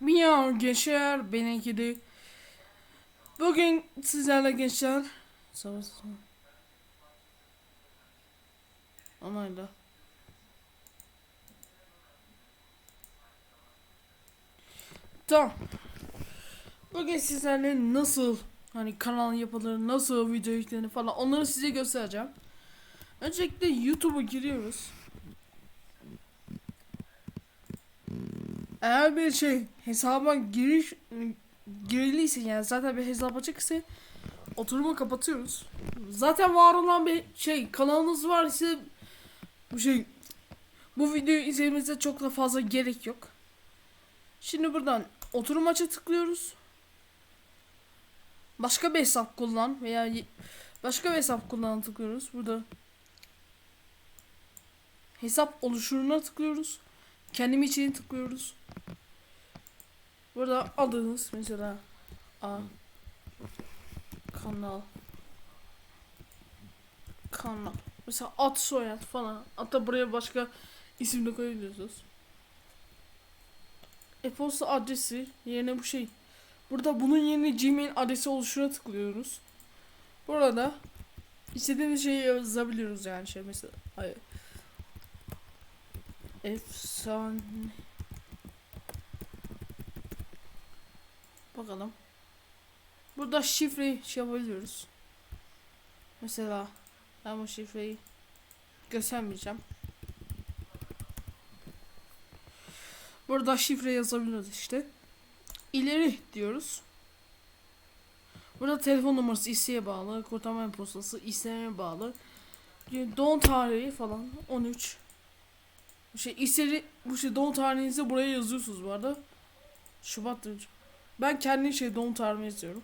Miyav gençler benimki de. Bugün sizlerle gençler Savaş Onayla Tamam Bugün sizlerle nasıl hani kanal yapılır, nasıl video yüklenir falan onları size göstereceğim. Öncelikle YouTube'a giriyoruz. Eğer bir şey hesaba giriş giriliyse yani zaten bir hesap açık ise oturumu kapatıyoruz. Zaten var olan bir şey kanalınız var ise bu şey bu videoyu izlemenize çok da fazla gerek yok. Şimdi buradan oturum açı tıklıyoruz. Başka bir hesap kullan veya başka bir hesap kullan tıklıyoruz. Burada hesap oluşuruna tıklıyoruz. Kendim için tıklıyoruz. Burada adınız mesela A kanal kanal mesela ad soyad falan hatta buraya başka isim de koyabiliyorsunuz. E-posta adresi yerine bu şey. Burada bunun yerine Gmail adresi oluşuna tıklıyoruz. Burada istediğimiz şeyi yazabiliyoruz yani şey mesela. Hayır. Efsane. Bakalım. Burada şifreyi şey yapabiliyoruz. Mesela ben bu şifreyi göstermeyeceğim. Burada şifre yazabiliyoruz işte. İleri diyoruz. Burada telefon numarası isteğe bağlı, kurtarma postası istemeye bağlı. Doğum tarihi falan 13 bu şey istedi bu şey doğum tarihinizi buraya yazıyorsunuz bu arada. Şubat'tır. Ben kendi şey doğum tarihimi yazıyorum.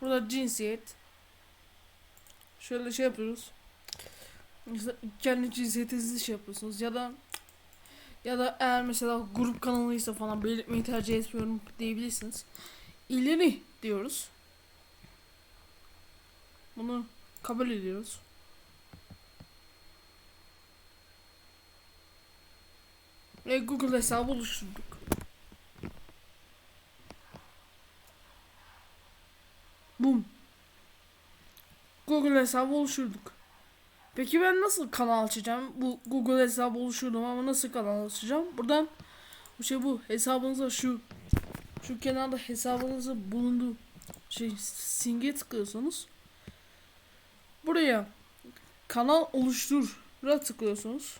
Burada cinsiyet. Şöyle şey yapıyoruz. Kendi cinsiyetinizi şey yapıyorsunuz ya da ya da eğer mesela grup kanalıysa falan belirtmeyi tercih etmiyorum diyebilirsiniz. İleri diyoruz. Bunu kabul ediyoruz. Ve Google hesabı oluşturduk. Bum. Google hesabı oluşturduk. Peki ben nasıl kanal açacağım? Bu Google hesabı oluşturdum ama nasıl kanal açacağım? Buradan bu şey bu hesabınıza şu şu kenarda hesabınızı bulunduğu şey simge tıklıyorsunuz. Buraya kanal oluştur tıklıyorsunuz.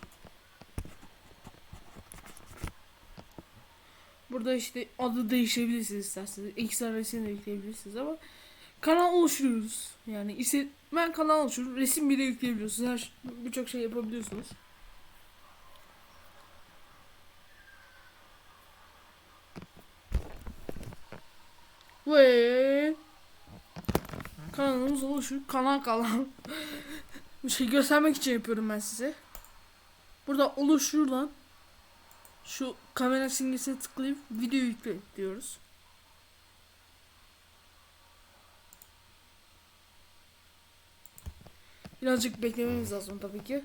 Burada işte adı değişebilirsiniz isterseniz. X adresini de yükleyebilirsiniz ama kanal oluşturuyoruz. Yani ise ben kanal oluşturuyorum. Resim bile yükleyebiliyorsunuz. Her birçok şey yapabiliyorsunuz. Ve kanalımız oluşur. Kanal kanal. Bir şey göstermek için yapıyorum ben size. Burada oluşur lan. Şu kamera simgesine tıklayıp video yükle diyoruz. Birazcık beklememiz lazım tabii ki.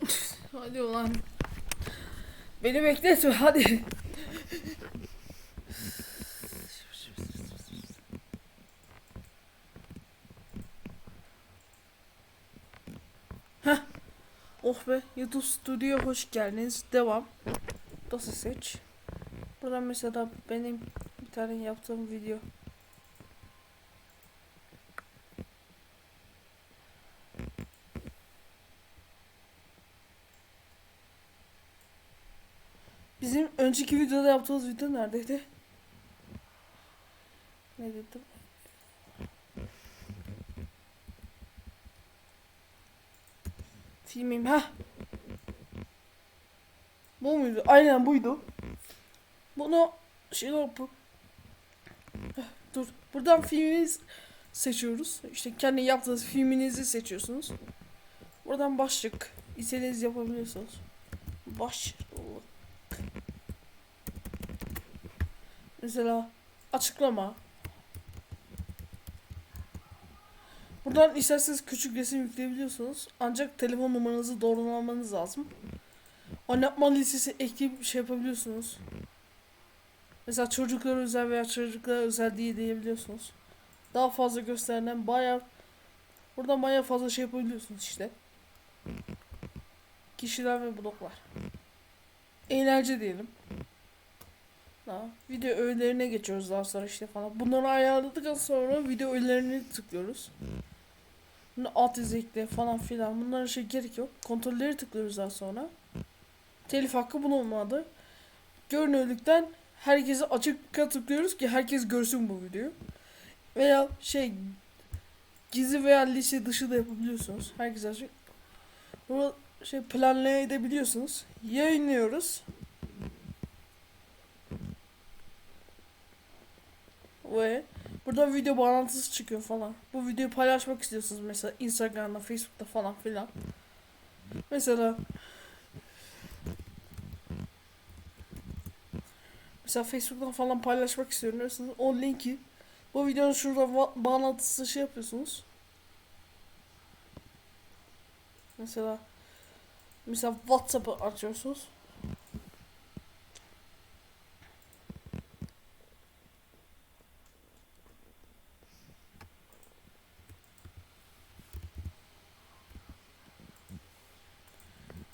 hadi ulan. Beni bekletme hadi. Oh be YouTube Studio hoş geldiniz. Devam. Dosya seç. Buradan mesela benim bir tane yaptığım video. Bizim önceki videoda yaptığımız video neredeydi? Ne dedim? Filmim ha. Bu muydu? Aynen buydu. Bunu şey yapıp dur. Buradan filminiz seçiyoruz. İşte kendi yaptığınız filminizi seçiyorsunuz. Buradan başlık istediğiniz yapabiliyorsunuz. Baş Mesela açıklama. Buradan isterseniz küçük resim yükleyebiliyorsunuz. Ancak telefon numaranızı doğrulamanız lazım. Oynatma listesi ekleyip şey yapabiliyorsunuz. Mesela çocuklara özel veya çocuklara özel diye diyebiliyorsunuz. Daha fazla gösterilen bayağı buradan bayağı fazla şey yapabiliyorsunuz işte. Kişiler ve bloklar. Eğlence diyelim. Ha, video öğelerine geçiyoruz daha sonra işte falan. Bunları ayarladıktan sonra video öğelerini tıklıyoruz. Bunu alt izlekle falan filan bunlara şey gerek yok. Kontrolleri tıklıyoruz daha sonra. Telif hakkı bulunmadı. Görünürlükten herkese açıkça tıklıyoruz ki herkes görsün bu videoyu. Veya şey gizli veya liste dışı da yapabiliyorsunuz. Herkes açık. Burada şey planlayabiliyorsunuz. Yayınlıyoruz. Ve burada video bağlantısı çıkıyor falan. Bu videoyu paylaşmak istiyorsunuz mesela Instagram'da, Facebook'ta falan filan. Mesela Mesela Facebook'tan falan paylaşmak istiyorum diyorsanız o linki bu videonun şurada bağlantısı şey yapıyorsunuz. Mesela mesela WhatsApp'ı açıyorsunuz.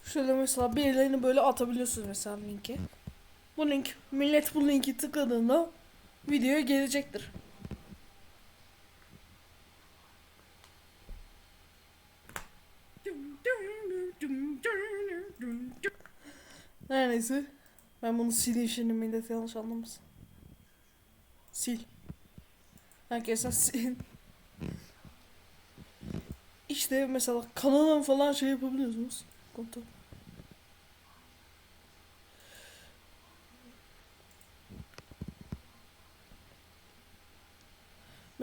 Şöyle mesela birilerini böyle atabiliyorsunuz mesela linki. Bu link, millet bu linki tıkladığında videoya gelecektir. Neyse. Ben bunu sileyim şimdi millet yanlış anlamasın. Sil. Herkese sil. İşte mesela kanalın falan şey yapabiliyorsunuz. Kontrol.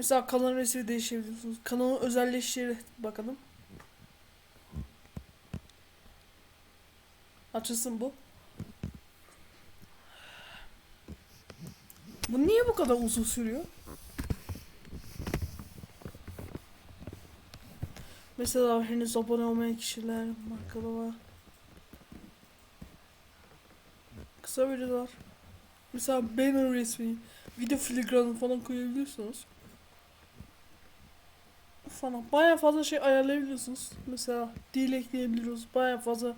Mesela kanalın resmi değişebiliyorsunuz. Kanalın özelleşleri bakalım. Açılsın bu. Bu niye bu kadar uzun sürüyor? Mesela henüz abone olmayan kişiler, markalar. Kısa videolar. Mesela banner resmi, video filigranı falan koyabiliyorsunuz. Falan. Baya fazla şey ayarlayabiliyorsunuz. Mesela dil ekleyebiliyoruz. Baya fazla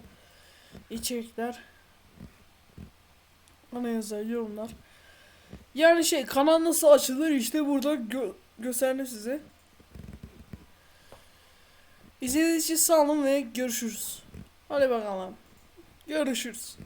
içerikler. Ana yazar, yorumlar. Yani şey kanal nasıl açılır işte burada gö gösterdim size. İzlediğiniz için sağ olun ve görüşürüz. Hadi bakalım. Görüşürüz.